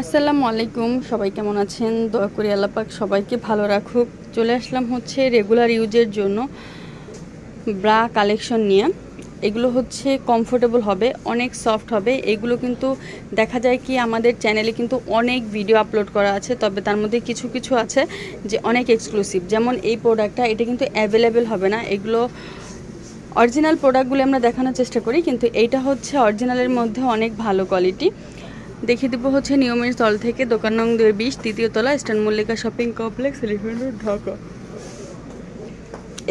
আসসালামু আলাইকুম, সবাই কেমন আছেন? দয়া করি আল্লাপাক সবাইকে ভালো রাখুক। চলে আসলাম হচ্ছে রেগুলার ইউজের জন্য ব্রা কালেকশন নিয়ে। এগুলো হচ্ছে কমফোর্টেবল হবে, অনেক সফট হবে। এগুলো কিন্তু দেখা যায় কি আমাদের চ্যানেলে কিন্তু অনেক ভিডিও আপলোড করা আছে, তবে তার মধ্যে কিছু কিছু আছে যে অনেক এক্সক্লুসিভ যেমন এই প্রোডাক্টটা এটা কিন্তু অ্যাভেলেবেল হবে না। এগুলো অরিজিনাল প্রোডাক্টগুলো আমরা দেখানোর চেষ্টা করি, কিন্তু এইটা হচ্ছে অরিজিনালের মধ্যে অনেক ভালো কোয়ালিটি দেখিয়ে দেবো হচ্ছে নিয়মের তল থেকে দোকান নং দুই বিশ, তৃতীয় তলা eastern Mallika shopping complex elephant Dhaka.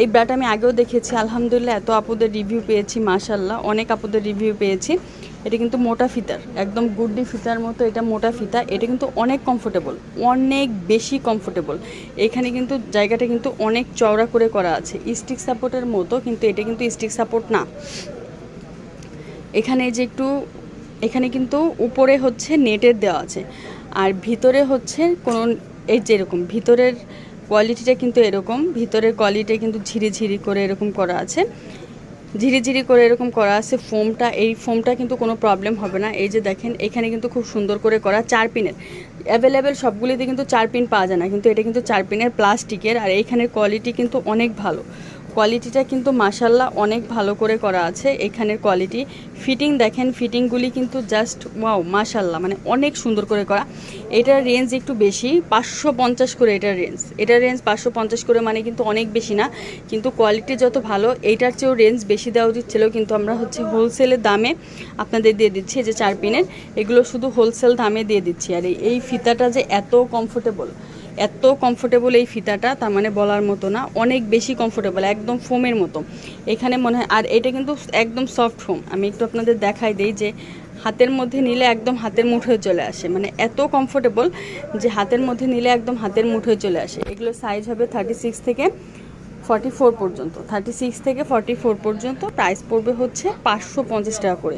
এই ব্রাটা আমি আগেও দেখেছি, আলহামদুলিল্লাহ, এত আপুদের রিভিউ পেয়েছি মাশাল্লাহ অনেক আপুদের রিভিউ পেয়েছি। এটা কিন্তু মোটা ফিতার, একদম গুড্ডি ফিতার মতো এটা মোটা ফিতা, এটা কিন্তু অনেক কমফোর্টেবল অনেক বেশি কমফোর্টেবল এখানে কিন্তু জায়গাটা কিন্তু অনেক চওড়া করে করা আছে স্টিক সাপোর্টের মতো, কিন্তু এটা কিন্তু স্টিক সাপোর্ট না। এখানে যে একটু এখানে কিন্তু উপরে হচ্ছে নেটের দেওয়া আছে। আর ভিতরে হচ্ছে কোনো, এই যে যেরকম ভিতরের কোয়ালিটিটা কিন্তু এরকম, ভিতরের কোয়ালিটি কিন্তু ঝিরি ঝিরি করে এরকম করা আছে। ঝিরি ঝিরি করে এরকম করা আছে ফোমটা, এই ফোমটা কিন্তু কোনো প্রবলেম হবে না। এই যে দেখেন, এখানে কিন্তু খুব সুন্দর করে করা চার পিনের। অ্যাভেলেবেল সবগুলিতে কিন্তু চার পিন পাওয়া যায় না, কিন্তু এটা কিন্তু চার পিনের প্লাস্টিকের, আর এইখানের কোয়ালিটি কিন্তু অনেক ভালো। কোয়ালিটিটা কিন্তু মাসাল্লাহ অনেক ভালো করে করা আছে এখানের কোয়ালিটি। ফিটিং দেখেন, ফিটিংগুলি কিন্তু জাস্ট ওয়াও মাসাল্লাহ মানে অনেক সুন্দর করে করা। এটার রেঞ্জ একটু বেশি, পাঁচশো পঞ্চাশ করে এটার রেঞ্জ। এটার রেঞ্জ পাঁচশো পঞ্চাশ করে মানে কিন্তু অনেক বেশি না, কিন্তু কোয়ালিটি যত ভালো, এইটার চেয়েও রেঞ্জ বেশি দেওয়া উচিত ছিল কিন্তু আমরা হচ্ছে হোলসেলের দামে আপনাদের দিয়ে দিচ্ছি যে চার পিনের, এগুলো শুধু হোলসেল দামে দিয়ে দিচ্ছি। আর এই ফিতাটা যে এত কমফোর্টেবল এত কমফোর্টেবল এই ফিতাটা, তার মানে বলার মতো না, অনেক বেশি কমফোর্টেবল একদম ফোমের মতো। এখানে মনে হয়, আর এটা কিন্তু একদম সফট ফোম আমি একটু আপনাদের দেখাই দিই যে হাতের মধ্যে নিলে একদম হাতের মুঠোয় চলে আসে। মানে এত কমফোর্টেবল যে হাতের মধ্যে নিলে একদম হাতের মুঠোয় চলে আসে। এগুলো সাইজ হবে থার্টি সিক্স থেকে ফর্টি ফোর পর্যন্ত। থার্টি সিক্স থেকে ফর্টি ফোর পর্যন্ত প্রাইস পড়বে হচ্ছে পাঁচশো পঞ্চাশ টাকা করে।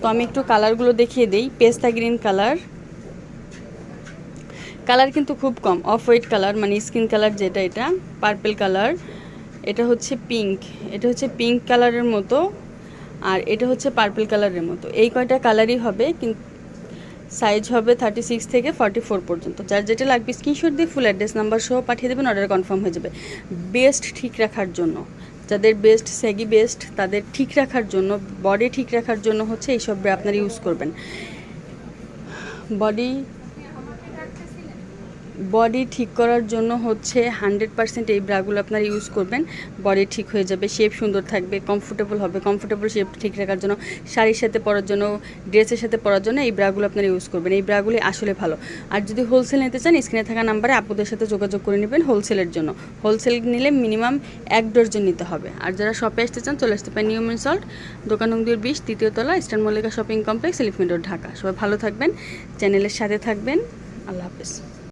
তো আমি একটু কালারগুলো দেখিয়ে দিই। পেস্তা গ্রিন কালার কালার কিন্তু খুব কম। অফ হোয়াইট কালার মানে স্কিন কালার যেটা এটা পার্পেল কালার এটা হচ্ছে পিঙ্ক এটা হচ্ছে পিঙ্ক কালারের মতো, আর এটা হচ্ছে পার্পেল কালারের মতো। এই কয়টা কালারই হবে কিন্তু সাইজ হবে থার্টি সিক্স থেকে ফর্টি ফোর পর্যন্ত। যার যেটা লাগবে স্ক্রিনশট দিয়ে ফুল অ্যাড্রেস নাম্বার সহ পাঠিয়ে দেবেন অর্ডার কনফার্ম হয়ে যাবে। বেস্ট ঠিক রাখার জন্য। যাদের বেস্ট স্যাগি বেস্ট তাদের ঠিক রাখার জন্য বডি ঠিক রাখার জন্য হচ্ছে এইসব আপনারা ইউজ করবেন। বডি বডি ঠিক করার জন্য হচ্ছে হান্ড্রেড পার্সেন্ট এই ব্রাগুলো আপনারা ইউজ করবেন। বডি ঠিক হয়ে যাবে শেপ সুন্দর থাকবে কমফোর্টেবল হবে। কমফোর্টেবল শেপ ঠিক রাখার জন্য, শাড়ির সাথে পরার জন্য, ড্রেসের সাথে পরার জন্য এই ব্রাগুলো আপনারা ইউজ করবেন। এই ব্রাগুলি আসলে ভালো। আর যদি হোলসেল নিতে চান স্ক্রিনে থাকা নাম্বারে আপুদের সাথে যোগাযোগ করে নেবেন হোলসেলের জন্য। হোলসেল নিলে মিনিমাম এক ডর্জন নিতে হবে। আর যারা শপে আসতে চান, চলে আসতে পারেন নিয়ম সল্ট দোকান দুই বিশ, তৃতীয় তলা eastern Mallika shopping complex elephant road Dhaka. সবাই ভালো থাকবেন চ্যানেলের সাথে থাকবেন। আল্লাহ হাফেজ।